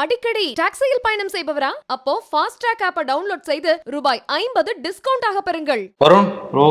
அடிக்கடி டாக்ஸியில் பயணம் செய்பவரா? அப்போ ஃபாஸ்ட் ட்ராக் ஆப்பை டவுன்லோட் செய்து ரூபாய் ஐம்பது டிஸ்கவுண்ட் ஆக பெறுங்கள். வருண் ப்ரோ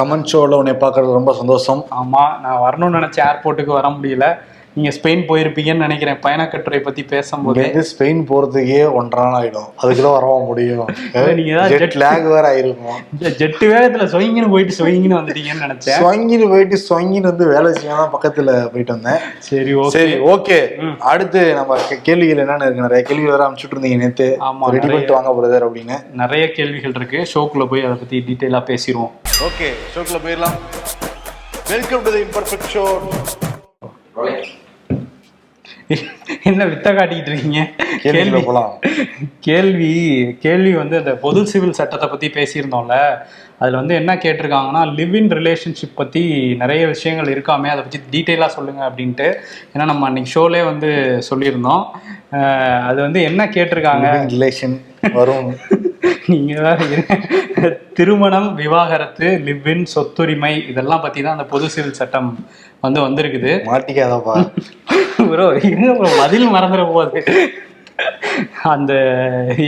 கமெண்ட் ஷோவில் உன்னை பார்க்கறது ரொம்ப சந்தோஷம். ஆமாம் நான் வரணும்னு நினச்ச ஏர்போர்ட்டுக்கு வர முடியல. நீங்கள் ஸ்பெயின் போயிருப்பீங்கன்னு நினைக்கிறேன். பயணக்கட்டுரை பற்றி பேசும்போது. ஸ்பெயின் போகிறதுக்கே ஒன்றரை நாள் ஆகிடும் அதுக்குள்ள வரவா முடியும்? இல்ல, நீங்க ஏதாவது ஜெட் லேக் வேற ஆயிருக்கும். இந்த ஜெட்டு வேகத்தில் சொயிங்கன்னு போயிட்டு சொயிங்கன்னு வந்துட்டீங்கன்னு நினச்சேன். ஸ்வங்கின்னு போயிட்டு ஸ்வங்கின்னு வந்து வேலை செய்யாம பக்கத்துல போயிட்டு வந்தேன். சரி ஓகே. சரி ஓகே. ம். அடுத்து நம்ம கேள்விகள் என்னென்ன இருக்கு? நிறைய கேள்விகள் வேற அனுப்பிச்சுட்டு இருந்தீங்க நேத்து. ஆமா, ரெடி. பண்ணிட்டு வாங்க பிரதர் அப்படின்னு. நிறைய கேள்விகள் இருக்கு. ஷோக்குள்ள போய் அதை பற்றி டீட்டெயிலாக பேசிடுவோம். ஓகே ஷோக்குள்ள போயிடலாம். Welcome to the imperfect show என்ன வித்த காட்டிக்கிட்டு இருக்கீங்க? கேள்வி. போலாம். கேள்வி கேள்வி வந்து அந்த பொது சிவில் சட்டத்தை பற்றி பேசியிருந்தோம்ல. அதில் வந்து என்ன கேட்டிருக்காங்கன்னா லிவ் இன் ரிலேஷன்ஷிப் பற்றி நிறைய விஷயங்கள் இருக்காமே அதை பற்றி டீட்டெயிலாக சொல்லுங்கள் அப்படின்ட்டு. ஏன்னா நம்ம அன்னைக்கு ஷோலே வந்து சொல்லியிருந்தோம். அது வந்து என்ன கேட்டிருக்காங்க? ரிலேஷன் வரும். நீங்கள் வேற. திருமணம் விவாகரத்து லிவ் இன் சொத்துரிமை இதெல்லாம் பற்றி தான் அந்த பொது சிவில் சட்டம் வந்து வந்திருக்குது. மாட்டிக்காதப்பா. ப்ரோ ப்ரோ பதில் மறந்துட போகுது அந்த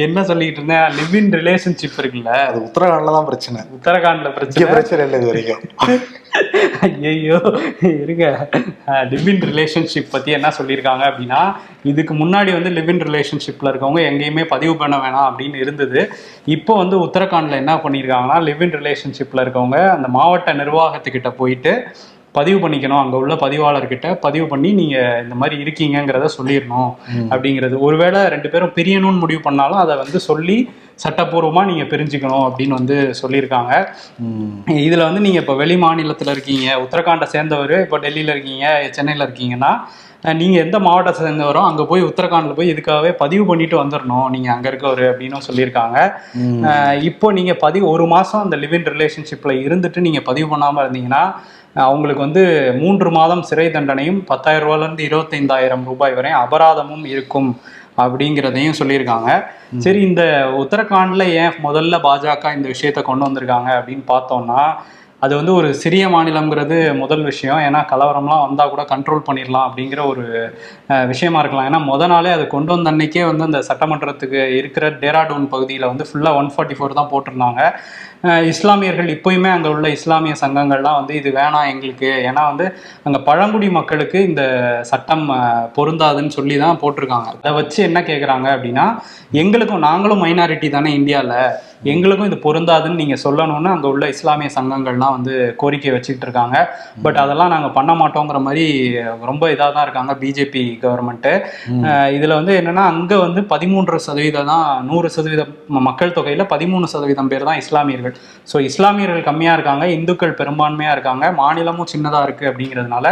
என்ன சொல்லிட்டு இருந்தேன்? லிவ் இன் ரிலேஷன்ஷிப் இருக்குல்ல அது உத்தரகாண்ட்ல தான் பிரச்சனை. உத்தரகாண்ட்ல பிரச்சனை? பிரச்சனை இல்லை இது வரைக்கும். ஐயோ இருங்க. லிவ் இன் ரிலேஷன்ஷிப் பத்தி என்ன சொல்லியிருக்காங்க அப்படின்னா இதுக்கு முன்னாடி வந்து லிவ் இன் ரிலேஷன்ஷிப்ல இருக்கவங்க எங்கேயுமே பதிவு பண்ண வேணாம் அப்படின்னு இருந்தது. இப்போ வந்து உத்தரகாண்ட்ல என்ன பண்ணியிருக்காங்கன்னா லிவ் இன் ரிலேஷன்ஷிப்ல இருக்கவங்க அந்த மாவட்ட நிர்வாகத்துக்கிட்ட போயிட்டு பதிவு பண்ணிக்கணும். அங்க உள்ள பதிவாளர்கிட்ட பதிவு பண்ணி நீங்க இந்த மாதிரி இருக்கீங்கங்கிறத சொல்லிடணும் அப்படிங்கிறது. ஒருவேளை ரெண்டு பேரும் பிரியணும்னு முடிவு பண்ணாலும் அதை வந்து சொல்லி சட்டப்பூர்வமா நீங்க பிரிஞ்சுக்கணும் அப்படின்னு வந்து சொல்லியிருக்காங்க. இதுல வந்து நீங்க இப்போ வெளி மாநிலத்துல இருக்கீங்க உத்தரகாண்டை சேர்ந்தவர் இப்போ டெல்லியில இருக்கீங்க சென்னையில இருக்கீங்கன்னா அஹ் நீங்க எந்த மாவட்டத்தை சேர்ந்தவரோ அங்க போய் உத்தரகாண்ட்ல போய் இதுக்காகவே பதிவு பண்ணிட்டு வந்துடணும் நீங்க அங்க இருக்கவர் அப்படின்னு சொல்லியிருக்காங்க. இப்போ நீங்க பதிவு ஒரு மாசம் அந்த லிவ் இன் ரிலேஷன்ஷிப்ல இருந்துட்டு நீங்க பதிவு பண்ணாம இருந்தீங்கன்னா அவங்களுக்கு வந்து மூன்று மாதம் சிறை தண்டனையும் பத்தாயிரம் ரூபாயில இருந்து இருபத்தைந்தாயிரம் ரூபாய் வரை அபராதமும் இருக்கும். அப்படிங்கிறதையும் சொல்லியிருக்காங்க. சரி இந்த உத்தரகாண்ட்ல ஏன் முதல்ல பாஜக இந்த விஷயத்த கொண்டு வந்திருக்காங்க அப்படின்னு பார்த்தோம்னா அது வந்து ஒரு சிறிய மாநிலங்கிறது முதல் விஷயம். ஏன்னா கலவரம்லாம் வந்தால் கூட கண்ட்ரோல் பண்ணிடலாம் அப்படிங்கிற ஒரு விஷயமா இருக்கலாம். ஏன்னா முத நாளே அது கொண்டு வந்த அன்னைக்கே வந்து அந்த சட்டமன்றத்துக்கு இருக்கிற டேராடூன் பகுதியில் வந்து ஃபுல்லாக ஒன் ஃபார்ட்டி ஃபோர் தான் போட்டிருந்தாங்க. இஸ்லாமியர்கள் இப்போயுமே அங்கே உள்ள இஸ்லாமிய சங்கங்கள்லாம் வந்து இது வேணாம் எங்களுக்கு. ஏன்னா வந்து அங்கே பழங்குடி மக்களுக்கு இந்த சட்டம் பொருந்தாதுன்னு சொல்லி தான் போட்டிருக்காங்க. அதை வச்சு என்ன கேட்குறாங்க அப்படின்னா எங்களுக்கும் நாங்களும் மைனாரிட்டி தானே இந்தியாவில் எங்களுக்கும் இது பொருந்தாதுன்னு நீங்கள் சொல்லணும்னு அங்கே உள்ள இஸ்லாமிய சங்கங்கள்லாம் வந்து கோரிக்கை வச்சுக்கிட்டு இருக்காங்க. பட் அதெல்லாம் நாங்கள் பண்ண மாட்டோங்கிற மாதிரி ரொம்ப இதாக தான் இருக்காங்க பிஜேபி கவர்மெண்ட்டு இதில் வந்து என்னன்னா அங்கே வந்து பதிமூன்று சதவீதம் தான் நூறு சதவீதம் மக்கள் தொகையில் பதிமூணு சதவீதம் பேர் தான் இஸ்லாமியர்கள். ஸோ இஸ்லாமியர்கள் கம்மியாக இருக்காங்க இந்துக்கள் பெரும்பான்மையாக இருக்காங்க மாநிலமும் சின்னதாக இருக்குது அப்படிங்கிறதுனால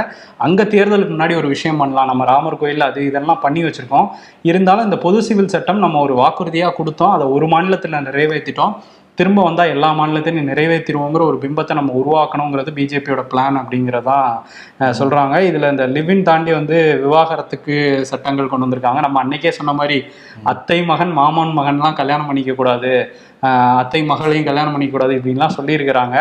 அங்கே தேர்தலுக்கு முன்னாடி ஒரு விஷயம் பண்ணலாம். நம்ம ராமர் கோயில் அது இதெல்லாம் பண்ணி வச்சுருக்கோம். இருந்தாலும் இந்த பொது சிவில் சட்டம் நம்ம ஒரு வாக்குறுதியாக கொடுத்தோம் அதை ஒரு மாநிலத்தில் நிறைவேற்றிட்டோம். திரும்ப வந்தால் எல்லா மாநிலத்தையும் நிறைவேற்றிடுவோங்கிற ஒரு பிம்பத்தை நம்ம உருவாக்கணுங்கிறது பிஜேபியோட பிளான் அப்படிங்கிறதா சொல்கிறாங்க இதில் இந்த லிவின் தாண்டி வந்து விவாகரத்துக்கு சட்டங்கள் கொண்டு வந்திருக்காங்க. நம்ம அன்னைக்கே சொன்ன மாதிரி அத்தை மகன் மாமன் மகன்லாம் கல்யாணம் பண்ணிக்க கூடாது அத்தை மகளையும் கல்யாணம் பண்ணிக்க கூடாது இப்படின்லாம் சொல்லியிருக்கிறாங்க.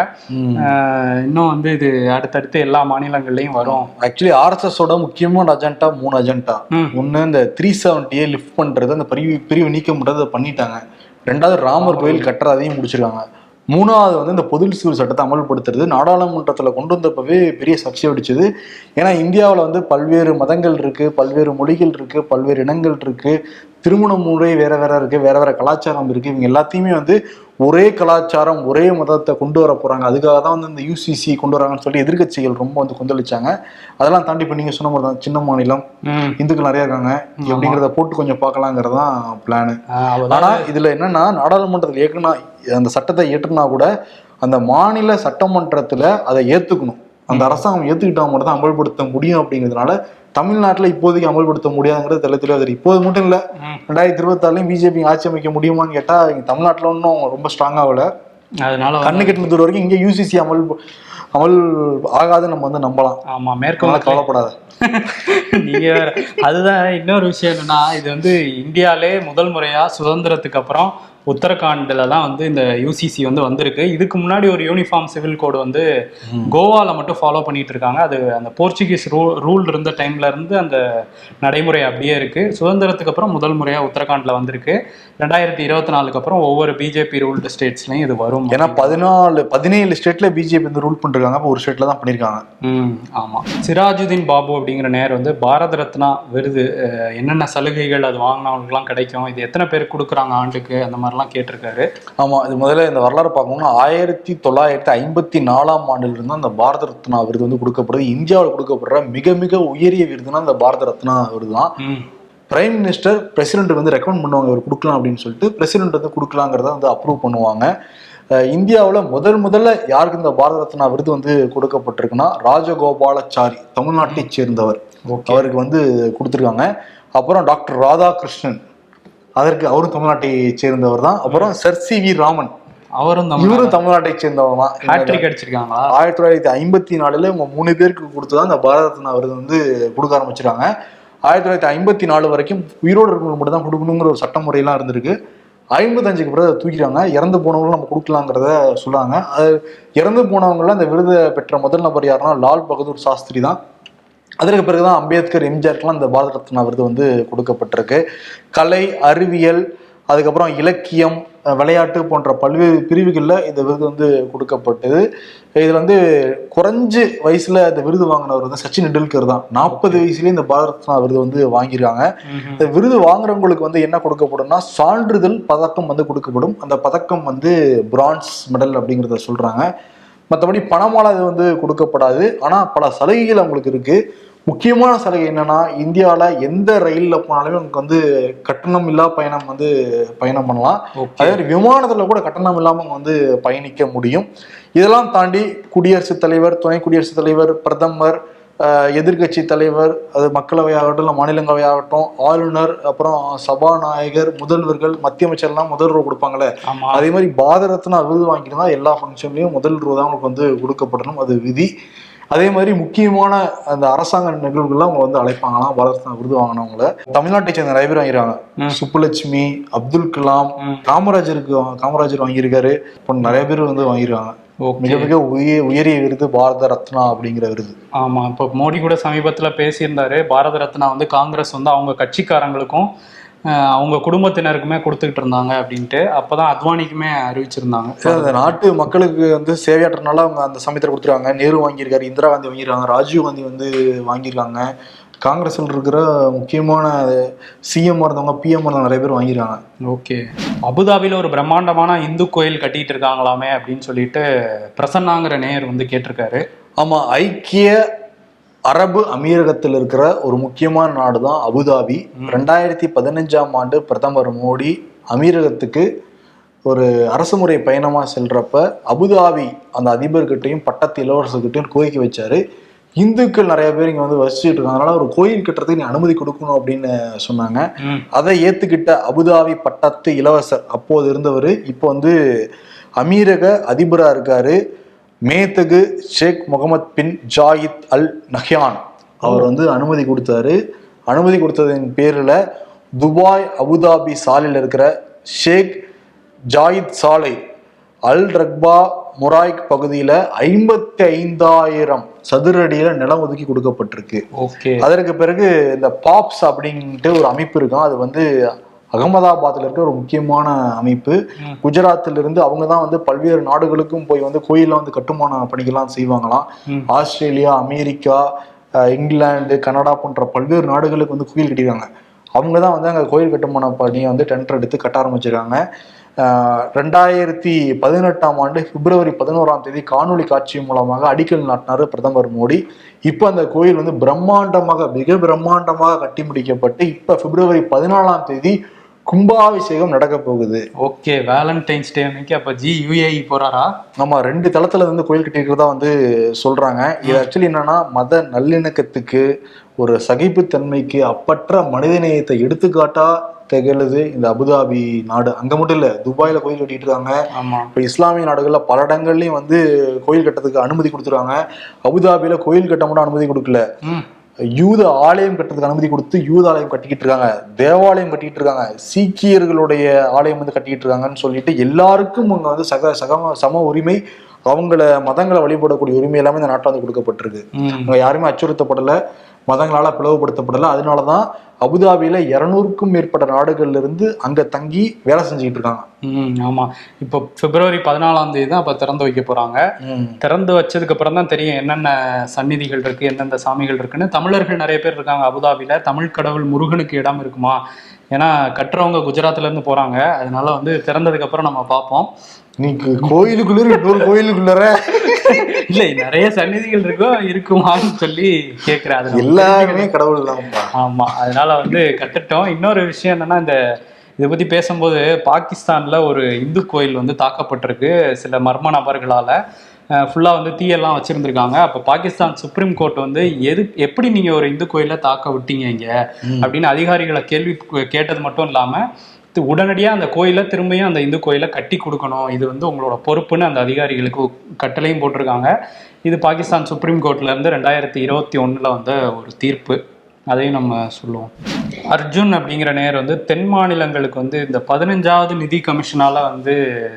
இன்னும் வந்து இது அடுத்தடுத்து எல்லா மாநிலங்கள்லையும் வரும். ஆக்சுவலி ஆர்எஸ்எஸோட முக்கியமான அஜெண்டா மூணு அஜெண்டா. ஒன்று இந்த த்ரீ செவன்ட்டியை லிஃப்ட் பண்ணுறது அந்த பிரிவு பிரிவு நீக்கம் பண்ணுறது பண்ணிட்டாங்க. ரெண்டாவது ராமர் கோயில் கட்டுறதையும் முடிச்சிருக்காங்க. மூணாவது வந்து இந்த பொது சிவில் சட்டத்தை அமல்படுத்துறது நாடாளுமன்றத்தில் கொண்டு வந்தப்பவே பெரிய சர்ச்சை அடிச்சது. ஏன்னா இந்தியாவில் வந்து பல்வேறு மதங்கள் இருக்குது பல்வேறு மொழிகள் இருக்குது பல்வேறு இனங்கள் இருக்குது திருமண முறை வேற வேற இருக்கு வேற வேற கலாச்சாரம் இருக்கு. இவங்க எல்லாத்தையுமே வந்து ஒரே கலாச்சாரம் ஒரே மதத்தை கொண்டு வர போறாங்க. அதுக்காக தான் வந்து இந்த யூசிசி கொண்டு வராங்கன்னு சொல்லி எதிர்க்கட்சிகள் ரொம்ப வந்து கொந்தளிச்சாங்க. அதெல்லாம் தாண்டி இப்போ நீங்க சொன்ன மாதிரி தான் சின்ன மாநிலம். இந்துக்கள் நிறைய இருக்காங்க. எப்படிங்கிறத போட்டு கொஞ்சம் பார்க்கலாங்கிறது தான் பிளானு. ஆனா இதுல என்னன்னா நாடாளுமன்றத்தில் ஏற்றுனா அந்த சட்டத்தை ஏற்றுனா கூட அந்த மாநில சட்டமன்றத்துல அதை ஏத்துக்கணும். அந்த அரசாங்கம் ஏத்துக்கிட்டா மட்டும் தான் அமல்படுத்த முடியும் அப்படிங்கிறதுனால தமிழ்நாட்டுல இப்போதைக்கு அமல்படுத்த முடியாதுங்கிறது தெளிவு தெரியும் இப்போது மட்டும் இல்ல. ரெண்டாயிரத்தி இருபத்தாலையும் பிஜேபி ஆட்சி அமைக்க முடியுமான்னு கேட்டா இங்க தமிழ்நாட்டுல ஒன்றும் ரொம்ப ஸ்ட்ராங் ஆகல. அதனால கண்ணு கெட்டின தூரம் வரைக்கும் இங்க யூசிசி அமல் அமல் ஆகாதுன்னு நம்ம வந்து நம்பலாம். ஆமா மேற்கொள்ள கவலைப்படாத. நீங்க அதுதான் இன்னொரு விஷயம் என்னன்னா இது வந்து இந்தியாலே முதல் முறையா சுதந்திரத்துக்கு அப்புறம் உத்தரகாண்டில் தான் வந்து இந்த யூசிசி வந்து வந்திருக்கு. இதுக்கு முன்னாடி ஒரு யூனிஃபார்ம் சிவில் கோடு வந்து கோவாவில் மட்டும் ஃபாலோ பண்ணிட்டு இருக்காங்க. அது அந்த போர்ச்சுகீஸ் ரூ ரூல் இருந்த டைம்ல இருந்து அந்த நடைமுறை அப்படியே இருக்கு. சுதந்திரத்துக்கு அப்புறம் முதல் முறையாக உத்தரகாண்டில் வந்திருக்கு. ரெண்டாயிரத்தி இருபத்தி நாலுக்கு அப்புறம் ஒவ்வொரு பிஜேபி ரூல்டு ஸ்டேட்ஸ்லையும் இது வரும் ஏன்னா பதினாலு பதினேழு ஸ்டேட்ல பிஜேபி வந்து ரூல் பண்ணிருக்காங்க. அப்போ ஒரு ஸ்டேட்ல தான் பண்ணிருக்காங்க. ம் ஆமாம் சிராஜுதீன் பாபு அப்படிங்கிற நேர் வந்து பாரத ரத்னா விருது என்னென்ன சலுகைகள் அது வாங்கினவங்களுக்குலாம் கிடைக்கும் இது எத்தனை பேருக்கு கொடுக்குறாங்க ஆண்டுக்கு அந்த மாதிரிலாம் கேட்டிருக்காரு. ஆமா இது முதல்ல இந்த வரலாறு பார்க்கணும்னா ஆயிரத்தி தொள்ளாயிரத்தி ஐம்பத்தி நாலாம் ஆண்டுல இருந்து அந்த பாரத ரத்னா விருது வந்து கொடுக்கப்படுது. இந்தியாவில் கொடுக்கப்படுற மிக மிக உயரிய விருதுனா இந்த பாரத ரத்னா விருது தான் பிரைம் மினிஸ்டர் பிரசிடென்ட் வந்து ரெக்கமெண்ட் பண்ணுவாங்க இவர் கொடுக்கலாம் அப்படின்னு சொல்லிட்டு பிரசிடென்ட் வந்து கொடுக்கலாங்கிறத வந்து அப்ரூவ் பண்ணுவாங்க. இந்தியாவில் முதல் முதல்ல யாருக்கு இந்த பாரத ரத்னா விருது வந்து கொடுக்கப்பட்டிருக்குன்னா ராஜகோபாலாச்சாரி தமிழ்நாட்டை சேர்ந்தவர். அவருக்கு வந்து கொடுத்துருக்காங்க. அப்புறம் டாக்டர் ராதாகிருஷ்ணன் அதற்கு அவரும் தமிழ்நாட்டை சேர்ந்தவர் தான். அப்புறம் சர் சி வி ராமன் அவரும் இவரும் தமிழ்நாட்டை தான். ஹேட்ரிக் அடிச்சிருக்காங்களா? ஆயிரத்தி தொள்ளாயிரத்தி ஐம்பத்தி நாலுல இவங்க மூணு பேருக்கு கொடுத்து தான் இந்த பாரத ரத்னா விருது வந்து கொடுக்க ஆரம்பிச்சிருக்காங்க. ஆயிரத்தி தொள்ளாயிரத்தி ஐம்பத்தி நாலு வரைக்கும் உயிரோடு இருக்கிறவங்க மட்டும் தான் கொடுக்கணுங்கிற ஒரு சட்ட முறையெல்லாம் இருந்திருக்கு. ஐம்பத்தஞ்சுக்கு பிறகு அதை இறந்து போனவங்களும் நம்ம கொடுக்கலாங்கிறத சொல்லுவாங்க அது இறந்து போனவங்கள அந்த விருதை பெற்ற முதல் நபர் யாருன்னா லால் பகதூர் சாஸ்திரி தான். அதற்கு பிறகுதான் அம்பேத்கர் எம்ஜிஆருக்குலாம் இந்த பாரத ரத்னா விருது வந்து கொடுக்கப்பட்டிருக்கு. கலை அறிவியல் அதுக்கப்புறம் இலக்கியம் விளையாட்டு போன்ற பல்வேறு பிரிவுகளில் இந்த விருது வந்து கொடுக்கப்பட்டது. இதில் வந்து குறைஞ்ச வயசுல இந்த விருது வாங்கினவர் வந்து சச்சின் டெண்டுல்கர் தான். நாற்பது வயசுலேயே இந்த பாரத ரத்னா விருது வந்து வாங்கியிருக்காங்க. இந்த விருது வாங்குறவங்களுக்கு வந்து என்ன கொடுக்கப்படும்னா சான்றிதழ் பதக்கம் வந்து கொடுக்கப்படும். அந்த பதக்கம் வந்து பிரான்ஸ் மெடல் அப்படிங்கிறத சொல்றாங்க. மற்றபடி பணமால இது வந்து கொடுக்கப்படாது. ஆனால் பல சலுகைகள் அவங்களுக்கு இருக்கு. முக்கியமான சலுகை என்னன்னா இந்தியாவில் எந்த ரயிலில் போனாலுமே உங்களுக்கு வந்து கட்டணம் இல்லா பயணம் வந்து பயணம் பண்ணலாம். அதே விமானத்துல கூட கட்டணம் இல்லாம அவங்க வந்து பயணிக்க முடியும். இதெல்லாம் தாண்டி குடியரசுத் தலைவர் துணை குடியரசுத் தலைவர் பிரதமர் ஆஹ் எதிர்க்கட்சி தலைவர் அது மக்களவை ஆகட்டும் இல்லை மாநிலங்களவை ஆகட்டும் ஆளுநர் அப்புறம் சபாநாயகர் முதல்வர்கள் மத்திய அமைச்சர்லாம் முதல் ரூபா கொடுப்பாங்களே அதே மாதிரி பாரத ரத்னா விருது வாங்கிட்டு எல்லா ஃபங்க்ஷன்லையும் முதல் ரூபா தான் அவங்களுக்கு வந்து கொடுக்கப்படணும். அது விதி. அதே மாதிரி முக்கியமான அந்த அரசாங்க நிகழ்வுகள்லாம் அவங்க வந்து அழைப்பாங்களாம். பாரத ரத்னா விருது வாங்கினவங்கள. தமிழ்நாட்டை சேர்ந்த நிறைய பேர் வாங்கிருக்காங்க ம். சுப்புலட்சுமி அப்துல் கலாம். காமராஜருக்கு காமராஜர் வாங்கியிருக்காரு. இப்போ நிறைய பேர் வந்து வாங்கியிருக்காங்க. மிக மிக உய உயரிய விருது பாரத ரத்னா அப்படிங்கிற விருது. ஆமா. இப்போ மோடி கூட சமீபத்துல பேசியிருந்தாரு. பாரத ரத்னா வந்து காங்கிரஸ் வந்து அவங்க கட்சிக்காரங்களுக்கும் அவங்க குடும்பத்தினருக்குமே கொடுத்துக்கிட்டு இருந்தாங்க அப்படின்ட்டு அப்பதான் அத்வானிக்குமே அறிவிச்சிருந்தாங்க. சரி, அந்த நாட்டு மக்களுக்கு வந்து சேவையாற்றனால அவங்க அந்த சமயத்தில் கொடுத்துருக்காங்க. நேரு வாங்கியிருக்காரு இந்திரா காந்தி வாங்கியிருக்காங்க ராஜீவ் காந்தி வந்து வாங்கியிருக்காங்க. காங்கிரஸில் இருக்கிற முக்கியமான சிஎம் இருந்தவங்க பிஎம் இருந்தவங்க நிறைய பேர் வாங்கியிருக்காங்க. ஓகே. அபுதாபியில் ஒரு பிரம்மாண்டமான இந்து கோயில் கட்டிட்டு இருக்காங்களாமே அப்படின்னு சொல்லிட்டு பிரசன்னாங்கிற நேயர் வந்து கேட்டிருக்காரு. ஆமாம் ஐக்கிய அரபு அமீரகத்தில் இருக்கிற ஒரு முக்கியமான நாடு தான் அபுதாபி ரெண்டாயிரத்தி பதினஞ்சாம் ஆண்டு பிரதமர் மோடி அமீரகத்துக்கு ஒரு அரசுமுறை பயணமாக செல்றப்ப அபுதாபி அந்த அதிபர்கிட்டையும் பட்டத்து இளவரசர்கிட்டையும் கோரிக்கை வச்சாரு. இந்துக்கள் நிறைய பேர் இங்கே வந்து வசிச்சுட்டு இருக்காங்க. அதனால ஒரு கோயில் கட்டுறதுக்கு நீ அனுமதி கொடுக்கணும் அப்படின்னு சொன்னாங்க. அதை ஏத்துக்கிட்ட அபுதாபி பட்டத்து இளவரசர் அப்போது இருந்தவர் இப்போ வந்து அமீரக அதிபராக இருக்காரு. மேத்தகு Sheikh Mohammed bin Zayed Al Nahyan. அவர் வந்து அனுமதி கொடுத்தாரு. அனுமதி கொடுத்ததின் பேரில் துபாய் அபுதாபி சாலையில் இருக்கிற ஷேக் ஜாயித் சாலை அல் ரக்பா முராய்க் பகுதியில் ஐம்பத்தி ஐந்தாயிரம் சதுரடியில் நிலம் ஒதுக்கி கொடுக்கப்பட்டிருக்கு. ஓகே. அதற்கு பிறகு இந்த பாப்ஸ் அப்படின்ட்டு ஒரு அமைப்பு இருக்கும். அது வந்து அகமதாபாத்ல இருக்க ஒரு முக்கியமான அமைப்பு. குஜராத்தில் இருந்து அவங்க தான் வந்து பல்வேறு நாடுகளுக்கும் போய் வந்து கோயிலில் வந்து கட்டுமான பணிகள்லாம் செய்வாங்களாம். ஆஸ்திரேலியா அமெரிக்கா இங்கிலாந்து கனடா போன்ற பல்வேறு நாடுகளுக்கு வந்து கோயில் கட்டியிருக்காங்க. அவங்க தான் வந்து அங்கே கோயில் கட்டுமான பணியை வந்து டெண்டர் எடுத்து கட்ட ஆரம்பிச்சிருக்காங்க. ரெண்டாயிரத்தி பதினெட்டாம் ஆண்டு பிப்ரவரி பதினோராம் தேதி காணொளி காட்சி மூலமாக அடிக்கல் நாட்டினார் பிரதமர் மோடி. இப்போ அந்த கோயில் வந்து பிரம்மாண்டமாக மிக பிரம்மாண்டமாக கட்டி முடிக்கப்பட்டு இப்போ பிப்ரவரி பதினாலாம் தேதி கும்பாபிஷேகம் நடக்க போகுது. ஓகே வேலண்டைன்ஸ் டே அன்னைக்கு அப்ப ஜி யூஏஇ போறாரா? நம்ம ரெண்டு தளத்துல இருந்து கோயில் கட்டியிருக்கிறதா வந்து சொல்றாங்க. இது ஆக்சுவலி என்னன்னா மத நல்லிணக்கத்துக்கு ஒரு சகிப்புத்தன்மைக்கு அப்பற்ற மனிதநேயத்தை எடுத்துக்காட்டா திகழுது இந்த அபுதாபி நாடு. அங்க மட்டும் இல்ல துபாயில கோயில் கட்டிட்டு இருக்காங்க இப்போ இஸ்லாமிய நாடுகள்ல பல இடங்கள்லயும் வந்து கோயில் கட்டத்துக்கு அனுமதி கொடுத்துருக்காங்க. அபுதாபியில கோயில் கட்ட மட்டும் அனுமதி கொடுக்கல. ம். யூத ஆலயம் கட்டுறதுக்கு அனுமதி கொடுத்து யூத ஆலயம் கட்டிக்கிட்டு இருக்காங்க. தேவாலயம் கட்டிக்கிட்டு இருக்காங்க. சீக்கியர்களுடைய ஆலயம் வந்து கட்டிக்கிட்டு இருக்காங்கன்னு சொல்லிட்டு எல்லாருக்கும் அங்க வந்து சக சகம சம உரிமை அவங்கள மதங்களை வழிபடக்கூடிய உரிமை எல்லாமே இந்த நாட்டில் வந்து கொடுக்கப்பட்டிருக்கு. ம். அங்க யாருமே அச்சுறுத்தப்படல. மதங்களால பிளவுபடுத்தப்படல. அதனாலதான் அபுதாபியில இருநூறுக்கும் மேற்பட்ட நாடுகள்ல இருந்து அங்க தங்கி வேலை செஞ்சுக்கிட்டு இருக்காங்க ம் ஆமா. இப்போ பிப்ரவரி பதினாலாம் தேதி தான் அப்ப திறந்து வைக்க போறாங்க. திறந்து வச்சதுக்கு அப்புறம் தான் தெரியும் என்னென்ன சந்நிதிகள் இருக்கு எந்தெந்த சாமிகள் இருக்குன்னு. தமிழர்கள் நிறைய பேர் இருக்காங்க அபுதாபியில. தமிழ் கடவுள் முருகனுக்கு இடம் இருக்குமா? ஏன்னா கட்டுறவங்க குஜராத்ல இருந்து போறாங்க. அதனால வந்து திறந்ததுக்கு அப்புறம் நம்ம பார்ப்போம். நீங்க கோயிலுக்குள்ள இன்னொரு கோயிலுக்குள்ளற இல்லை நிறைய சந்நிதிகள் இருக்கோ இருக்குமான்னு சொல்லி நம்ம எல்லாருமே கடவுள் தான்ப்பா ஆமா அதனால வந்து கத்துட்டோம் இன்னொரு விஷயம் என்னன்னா இந்த இதை பத்தி பேசும்போது பாகிஸ்தான்ல ஒரு இந்து கோயில் வந்து தாக்கப்பட்டிருக்கு சில மர்ம நபர்களால. ஃபுல்லா வந்து தீயெல்லாம் வச்சிருந்திருக்காங்க. அப்ப பாகிஸ்தான் சுப்ரீம் கோர்ட் வந்து எது எப்படி நீங்க ஒரு இந்து கோயிலை தாக்க விட்டீங்க இங்க? அப்படின்னு அதிகாரிகளை கேள்வி கேட்டது மட்டும் இல்லாம உடனடியாக அந்த கோயிலை திரும்பியும் அந்த இந்து கோயிலை கட்டி கொடுக்கணும். இது வந்து உங்களோட பொறுப்புன்னு அந்த அதிகாரிகளுக்கு கட்டளையும் போட்டிருக்காங்க. இது பாகிஸ்தான் சுப்ரீம் கோர்ட்லேருந்து ரெண்டாயிரத்தி இருபத்தி ஒன்றில் வந்த ஒரு தீர்ப்பு. அதையும் நம்ம சொல்லுவோம். அர்ஜுன் அப்படிங்கிற நேர் வந்து தென் மாநிலங்களுக்கு வந்து இந்த பதினஞ்சாவது நிதி கமிஷனால வந்து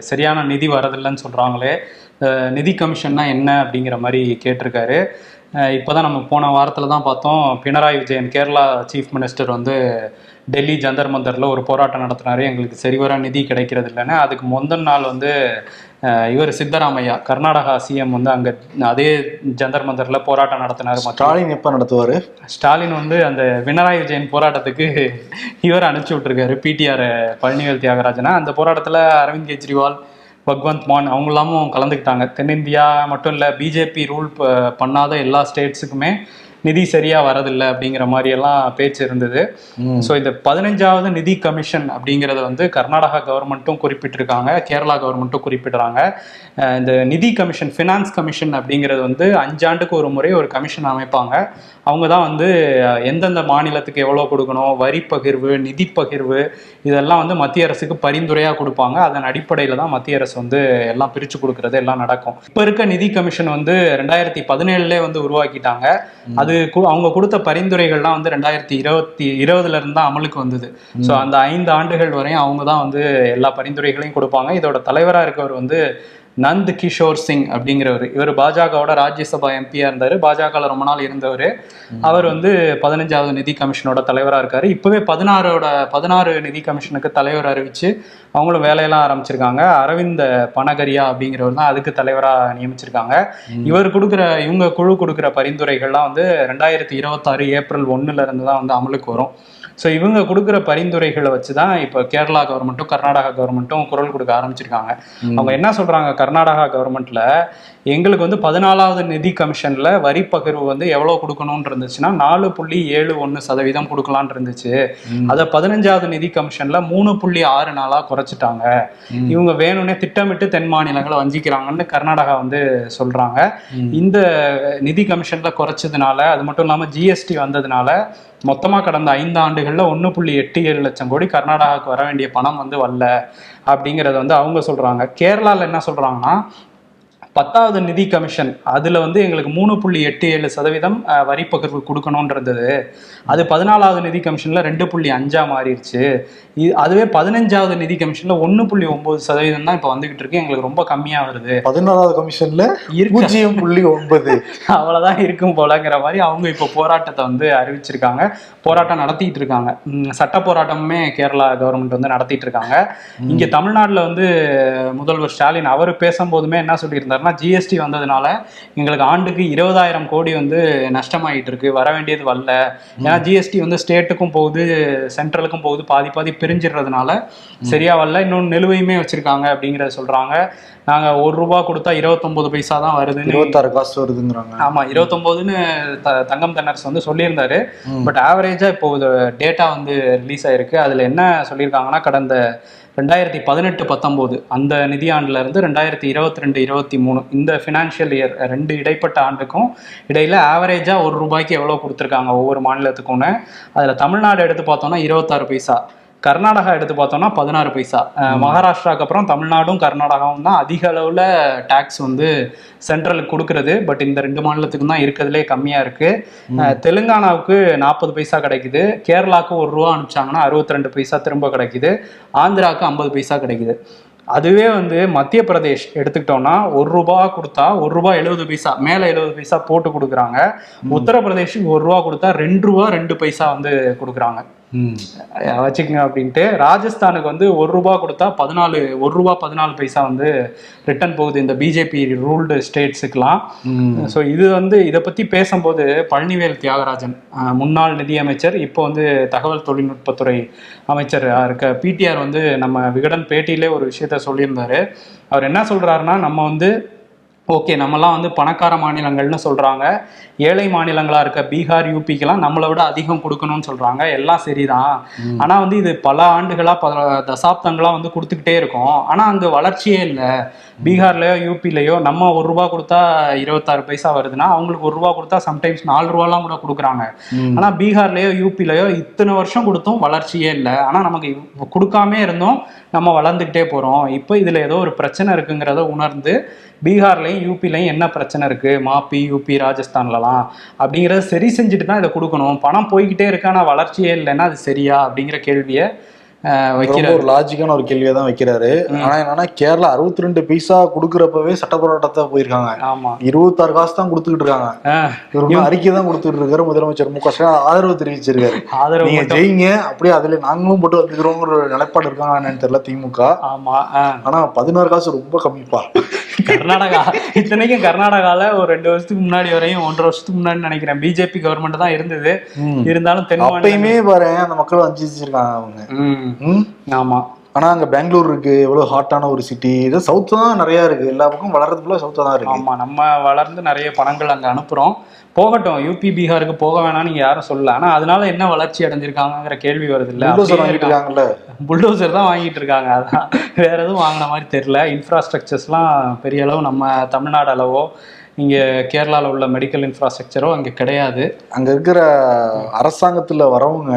சரியான நிதி வரதில்லைன்னு சொல்கிறாங்களே நிதி கமிஷன்னா என்ன அப்படிங்கிற மாதிரி கேட்டிருக்காரு. இப்போ தான் நம்ம போன வாரத்தில் தான் பார்த்தோம். பினராயி விஜயன் கேரளா சீஃப் மினிஸ்டர் வந்து டெல்லி ஜந்தர் மந்தரில் ஒரு போராட்டம் நடத்தினாரு. எங்களுக்கு சரிவர நிதி கிடைக்கிறது இல்லைன்னு அதுக்கு முந்தின நாள் வந்து இவர் சித்தராமையா கர்நாடகா சிஎம் வந்து அங்கே அதே ஜந்தர் மந்தரில் போராட்டம் நடத்தினார் ஸ்டாலின் எப்ப நடத்துவாரு? ஸ்டாலின் வந்து அந்த பினராயி விஜயன் போராட்டத்துக்கு இவர் அனுப்பிச்சி விட்டுருக்காரு. பிடிஆர் பழனிவேல் தியாகராஜனா. அந்த போராட்டத்தில் அரவிந்த் கெஜ்ரிவால் பக்வந்த் மான் அவங்க எல்லாமும் கலந்துக்கிட்டாங்க. தென்னிந்தியா மட்டும் இல்லை பிஜேபி ரூல் பண்ணாத எல்லா ஸ்டேட்ஸுக்குமே நிதி சரியா வரதில்லை அப்படிங்கிற மாதிரி எல்லாம் பேச்சு இருந்தது. ஸோ இந்த பதினஞ்சாவது நிதி கமிஷன் அப்படிங்கிறத வந்து கர்நாடகா கவர்மெண்ட்டும் குறிப்பிட்டிருக்காங்க கேரளா கவர்மெண்ட்டும் குறிப்பிடுறாங்க. இந்த நிதி கமிஷன் ஃபினான்ஸ் கமிஷன் அப்படிங்கிறது வந்து அஞ்சாண்டுக்கு ஒரு முறை ஒரு கமிஷன் அமைப்பாங்க. அவங்க தான் வந்து எந்தெந்த மாநிலத்துக்கு எவ்வளோ கொடுக்கணும் வரி பகிர்வு நிதி பகிர்வு இதெல்லாம் வந்து மத்திய அரசுக்கு பரிந்துரையாக கொடுப்பாங்க. அதன் அடிப்படையில் தான் மத்திய அரசு வந்து எல்லாம் பிரித்து கொடுக்கறது எல்லாம் நடக்கும். இப்போ இருக்க நிதி கமிஷன் வந்து ரெண்டாயிரத்தி பதினேழுலே வந்து உருவாக்கிட்டாங்க. அது கு- அவங்க கொடுத்த பரிந்துரைகள்லாம் வந்து ரெண்டாயிரத்தி இருபத்தி இருபதுல இருந்து தான் அமலுக்கு வந்தது. ஸோ அந்த ஐந்து ஆண்டுகள் வரையும் அவங்க தான் வந்து எல்லா பரிந்துரைகளையும் கொடுப்பாங்க. இதோட தலைவராக இருக்கவர் வந்து நந்த் கிஷோர் சிங் அப்படிங்கிறவர். இவர் பாஜகவோட ராஜ்யசபா எம்பியா இருந்தாரு. பாஜகவில் ரொம்ப நாள் இருந்தவர். அவர் வந்து பதினஞ்சாவது நிதி கமிஷனோட தலைவராக இருக்காரு. இப்பவே பதினாறோட பதினாறு நிதி கமிஷனுக்கு தலைவர் அறிவிச்சு அவங்களும் வேலையெல்லாம் ஆரம்பிச்சிருக்காங்க. அரவிந்த் பனகரியா அப்படிங்கிறவர் தான் அதுக்கு தலைவராக நியமிச்சிருக்காங்க. இவர் கொடுக்குற இவங்க குழு கொடுக்குற பரிந்துரைகள்லாம் வந்து ரெண்டாயிரத்தி இருபத்தாறு ஏப்ரல் ஒண்ணுல இருந்து தான் வந்து அமலுக்கு வரும். ஸோ இவங்க கொடுக்குற பரிந்துரைகளை வச்சு தான் இப்போ கேரளா கவர்மெண்ட்டும் கர்நாடகா கவர்மெண்ட்டும் குரல் கொடுக்க ஆரம்பிச்சிருக்காங்க. அவங்க என்ன சொல்றாங்க? கர்நாடகா கவர்மெண்ட்ல எங்களுக்கு வந்து பதினாலாவது நிதி கமிஷன்ல வரி பகிர்வு வந்து எவ்வளவு கொடுக்கணும்னு இருந்துச்சுன்னா நாலு புள்ளி ஏழு ஒன்று சதவீதம் கொடுக்கலாம்னு இருந்துச்சு. அதை பதினஞ்சாவது நிதி கமிஷன்ல மூணு புள்ளி ஆறு நாளா குறைச்சிட்டாங்க. இவங்க வேணும்னே திட்டமிட்டு தென் மாநிலங்களை வஞ்சிக்கிறாங்கன்னு கர்நாடகா வந்து சொல்றாங்க. இந்த நிதி கமிஷன்ல குறைச்சதுனால அது மட்டும் இல்லாம ஜிஎஸ்டி வந்ததுனால மொத்தமாக கடந்த ஐந்து ஆண்டுகளில் ஒன்று புள்ளி எட்டு ஏழு லட்சம் கோடி கர்நாடகாவுக்கு வர வேண்டிய பணம் வந்து வரல அப்படிங்கிறத வந்து அவங்க சொல்கிறாங்க கேரளாவில் என்ன சொல்கிறாங்கன்னா பத்தாவது நிதி கமிஷன் அதுல வந்து எங்களுக்கு மூணு புள்ளி எட்டு ஏழு சதவீதம் வரி பகிர்வு கொடுக்கணும்னு இருந்தது அது பதினாலாவது நிதி கமிஷன்ல ரெண்டு புள்ளி அஞ்சா மாறிடுச்சு. இது அதுவே பதினஞ்சாவது நிதி கமிஷன்ல ஒன்று புள்ளி ஒன்பது சதவீதம் தான் இப்போ வந்துகிட்டு இருக்கு. எங்களுக்கு ரொம்ப கம்மியா வருது. பதினாறாவது கமிஷன்ல பூஜ்ஜியம் புள்ளி ஒன்பது. அவ்வளவுதான் இருக்கும் போலங்கிற மாதிரி அவங்க இப்போ போராட்டத்தை வந்து அறிவிச்சிருக்காங்க. போராட்டம் நடத்திட்டு இருக்காங்க. சட்ட போராட்டமுமே கேரளா கவர்மெண்ட் வந்து நடத்திட்டு இருக்காங்க. இங்க தமிழ்நாட்டுல வந்து முதல்வர் ஸ்டாலின் அவர் பேசும்போதுமே என்ன சொல்லியிருந்தாருன்னா ஜிஎஸ்டி வந்ததுனால எங்களுக்கு ஆண்டுக்கு இருபதாயிரம் கோடி வந்து நஷ்டமாயிட்டு இருக்கு வர வேண்டியது வரல. ஏன்னா ஜிஎஸ்டி வந்து ஸ்டேட்டுக்கும் போகுது சென்ட்ரலுக்கும் போகுது பாதி பாதி பிரிஞ்சிடுறதுனால சரியா வரல. இன்னொன்று நிலுவையுமே வச்சிருக்காங்க அப்படிங்கிறத சொல்றாங்க. நாங்க ஒரு ரூபா கொடுத்தா இருபத்தொன்பது பைசா தான் வருதுன்னு இருபத்தாறு காசு வருதுங்கிறாங்க. ஆமா இருபத்தொன்பதுன்னு த தங்கம் தென்னரசு வந்து சொல்லியிருந்தாரு. பட் ஆவரேஜா இப்போ டேட்டா வந்து ரிலீஸ் ஆயிருக்கு. அதுல என்ன சொல்லியிருக்காங்கன்னா கடந்த ரெண்டாயிரத்தி பதினெட்டு பத்தொம்போது அந்த நிதியாண்டுல இருந்து ரெண்டாயிரத்தி இருபத்தி ரெண்டு இருபத்தி மூணு இந்த ஃபினான்ஷியல் இயர் ரெண்டு இடைப்பட்ட ஆண்டுக்கும் இடையில ஆவரேஜா ஒரு ரூபாய்க்கு எவ்வளவு கொடுத்துருக்காங்க ஒவ்வொரு மாநிலத்துக்கும்னு. அதுல தமிழ்நாடு எடுத்து பார்த்தோம்னா இருபத்தாறு பைசா. கர்நாடகா எடுத்து பார்த்தோம்னா பதினாறு பைசா. அஹ், மகாராஷ்டிராக்கு அப்புறம் தமிழ்நாடும் கர்நாடகாவும் தான் அதிக அளவில் டேக்ஸ் வந்து சென்ட்ரலுக்கு கொடுக்கறது. பட் இந்த ரெண்டு மாநிலத்துக்கு தான் இருக்கிறதுலே கம்மியாக இருக்கு. அஹ், தெலுங்கானாவுக்கு நாற்பது பைசா கிடைக்குது. கேரளாவுக்கு ஒரு ரூபா அனுப்பிச்சாங்கன்னா அறுபத்தி ரெண்டு பைசா திரும்ப கிடைக்குது. ஆந்திராவுக்கு ஐம்பது பைசா கிடைக்குது. அதுவே வந்து மத்திய பிரதேஷ் எடுத்துக்கிட்டோம்னா ஒரு ரூபா கொடுத்தா ஒரு ரூபா எழுபது பைசா மேலே எழுபது பைசா போட்டு கொடுக்குறாங்க. உத்தரப்பிரதேஷுக்கு ஒரு ரூபா கொடுத்தா ரெண்டு ரூபா ரெண்டு பைசா வந்து கொடுக்குறாங்க. வச்சுக்கங்க அப்படின்ட்டு ராஜஸ்தானுக்கு வந்து ஒரு ரூபா கொடுத்தா பதினாலு ஒரு ரூபா பதினாலு பைசா வந்து ரிட்டர்ன் போகுது இந்த பிஜேபி ரூல்டு ஸ்டேட்ஸுக்கெலாம். ஸோ இது வந்து இதை பற்றி பேசும்போது பழனிவேல் தியாகராஜன் முன்னாள் நிதியமைச்சர் இப்போ வந்து தகவல் தொழில்நுட்பத்துறை அமைச்சர் இருக்க பிடிஆர் வந்து நம்ம விகடன் பேட்டியிலே ஒரு விஷயத்த சொல்லியிருந்தாரு. அவர் என்ன சொல்றாருன்னா நம்ம வந்து ஓகே நம்மலாம் வந்து பணக்கார மாநிலங்கள்னு சொல்றாங்க. ஏழை மாநிலங்களா இருக்க பீகார் யூபிக்கெல்லாம் நம்மளை விட அதிகம் கொடுக்கணும்னு சொல்றாங்க. எல்லாம் சரிதான். ஆனா வந்து இது பல ஆண்டுகளா பல தசாப்தங்களா வந்து கொடுத்துக்கிட்டே இருக்கோம். ஆனா அங்க வளர்ச்சியே இல்லை. பீகார்லயோ யூபிலையோ நம்ம ஒரு ரூபா கொடுத்தா இருபத்தாறு பைசா வருதுன்னா அவங்களுக்கு ஒரு ரூபா கொடுத்தா சம்டைம்ஸ் நாலு ரூபாலாம் கூட கொடுக்குறாங்க. ம். ஆனா பீகார்லயோ யூபிலையோ இத்தனை வருஷம் கொடுத்தும் வளர்ச்சியே இல்லை. ஆனா நமக்கு கொடுக்காம இருந்தோம். நம்ம வளர்ந்துக்கிட்டே போகிறோம் இப்போ இதில் ஏதோ ஒரு பிரச்சனை இருக்குங்கிறத உணர்ந்து பீகார்லையும் யூபிலையும் என்ன பிரச்சனை இருக்குது மாப்பி யூபி ராஜஸ்தான்லலாம். அப்படிங்கிறத சரி செஞ்சுட்டு தான் இதை கொடுக்கணும். பணம் போய்கிட்டே இருக்கு ஆனால் வளர்ச்சியே இல்லைன்னா அது சரியா? அப்படிங்கிற கேள்வியை வைக்கிறார். ஒரு லாஜிக்கான ஒரு கேள்வியை தான் வைக்கிறாரு ஆனா என்னன்னா கேரளா அறுபத்தி ரெண்டு பைசா கொடுக்குறப்பவே சட்ட போராட்டத்தை போயிருக்காங்க. ஆமா. இருபத்தாறு காசு தான் கொடுத்துக்கிட்டு இருக்காங்க. அறிக்கை தான் கொடுத்துட்டு இருக்காரு. முதலமைச்சர் மு க ஸ்டாலின் ஆதரவு தெரிவிச்சிருக்காரு. ஆதரவு நீங்க ஜெயிங்க அப்படியே அதுல நாங்களும் போட்டு வந்துக்கிறோங்கிற ஒரு நிலைப்பாடு இருக்காங்க என்னன்னு தெரியல திமுக ஆமா. ஆனா பதினாறு காசு ரொம்ப கம்மிப்பா. கர்நாடகா. இத்தனைக்கும் கர்நாடகால ஒரு ரெண்டு வருஷத்துக்கு முன்னாடி வரையும் ஒன்றரை வருஷத்துக்கு முன்னாடி நினைக்கிறேன். பிஜேபி கவர்மெண்ட் தான் இருந்தது. இருந்தாலும் தென் அப்பயுமே பாரு அந்த மக்கள் வஞ்சி வச்சிருக்காங்க அவங்க. ஆமா. ஆனா அங்க பெங்களூர் இருக்கு எவ்வளவு ஹாட்டான ஒரு சிட்டி இது சவுத் தான் நிறைய இருக்கு. எல்லா பக்கம் வளர்றது ஃபுல்லா சவுத்தா தான் இருக்கு. ஆமா நம்ம வளர்ந்து நிறைய பணங்கள் அங்க அனுப்புறோம். போகட்டும் யூபி பீகாருக்கு போக வேணாம்னு நீங்க யாரும் சொல்லல. ஆனா அதனால என்ன வளர்ச்சி அடைஞ்சிருக்காங்கிற கேள்வி வருது இல்ல? புல்டோசர் வாங்கிட்டு இருக்காங்கல்ல புல்டோசர் தான் வாங்கிட்டு இருக்காங்க. அதான். வேற எதுவும் வாங்கின மாதிரி தெரியல. இன்ஃப்ராஸ்ட்ரக்சர்ஸ்லாம் பெரிய அளவு நம்ம தமிழ்நாடு அளவோ இங்க கேரளால உள்ள மெடிக்கல் இன்ஃப்ராஸ்ட்ரக்சரோ அங்க கிடையாது. அங்க இருக்கிற அரசாங்கத்துல வரவங்க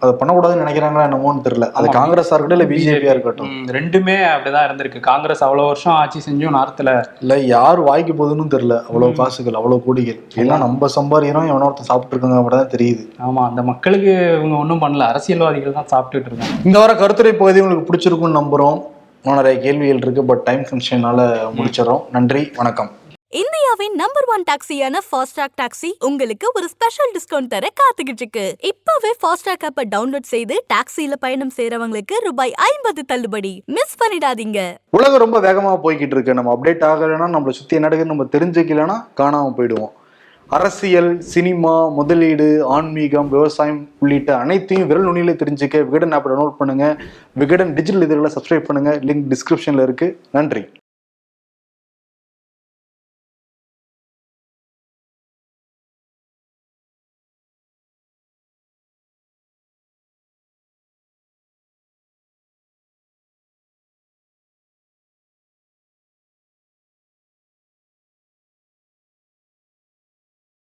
அதை பண்ணக்கூடாதுன்னு நினைக்கிறாங்களா என்னமோன்னு தெரியல. அது. காங்கிரஸா இருக்கட்டும் இல்ல பிஜேபியா இருக்கட்டும். ரெண்டுமே அப்படிதான் இருந்திருக்கு. காங்கிரஸ் அவ்வளவு வருஷம் ஆட்சி செஞ்சும் நார்த்ல இல்ல யார் வாய்க்கு போகுதுன்னு தெரியல. அவ்வளவு காசுகள் அவ்வளவு கோடிகள். எல்லாம் நம்ம சம்பாதிக்கிறோம் எவனோ ஒருத்தன் சாப்பிட்டு இருக்காங்க அப்படிதான் தெரியுது. ஆமா அந்த மக்களுக்கு இவங்க ஒன்றும் பண்ணல. அரசியல்வாதிகள் தான் சாப்பிட்டுட்டு இருக்காங்க. இந்த வார கருத்துரை பகுதி உங்களுக்கு பிடிச்சிருக்கும்னு நம்புறோம். நிறைய கேள்விகள் இருக்கு பட் டைம் ஃபங்க்ஷனால முடிச்சிடறோம். நன்றி வணக்கம். இந்தியாவின் நம்பர் ஒன் டாக்ஸியான ஃபாஸ்ட்ராக் டாக்ஸி உங்களுக்கு ஒரு ஸ்பெஷல் டிஸ்கவுண்ட் தர காத்துக்கிட்டு இருக்கு இப்பவே ஃபாஸ்ட்ராக் ஆப்பை டவுன்லோட் செய்து டாக்ஸில பயணம் செய்யறவங்களுக்கு ரூபாய் ஐம்பது தள்ளுபடி. மிஸ் பண்ணிடாதீங்க. உலகம் ரொம்ப வேகமா போய்கிட்டு இருக்கு நம்ம அப்டேட் ஆகலைன்னா நம்மளை சுத்தி என்ன நம்ம தெரிஞ்சுக்கலைன்னா காணாம போயிடுவோம். அரசியல் சினிமா முதலீடு ஆன்மீகம் விவசாயம் உள்ளிட்ட அனைத்தையும் விரல் நுனியில தெரிஞ்சுக்க விகடன் ஆப்பை டவுன்லோட் பண்ணுங்க. விகடன் டிஜிட்டல் இதழில் சப்ஸ்கிரைப் பண்ணுங்க. லிங்க் டிஸ்கிரிப்ஷன்ல இருக்கு. நன்றி.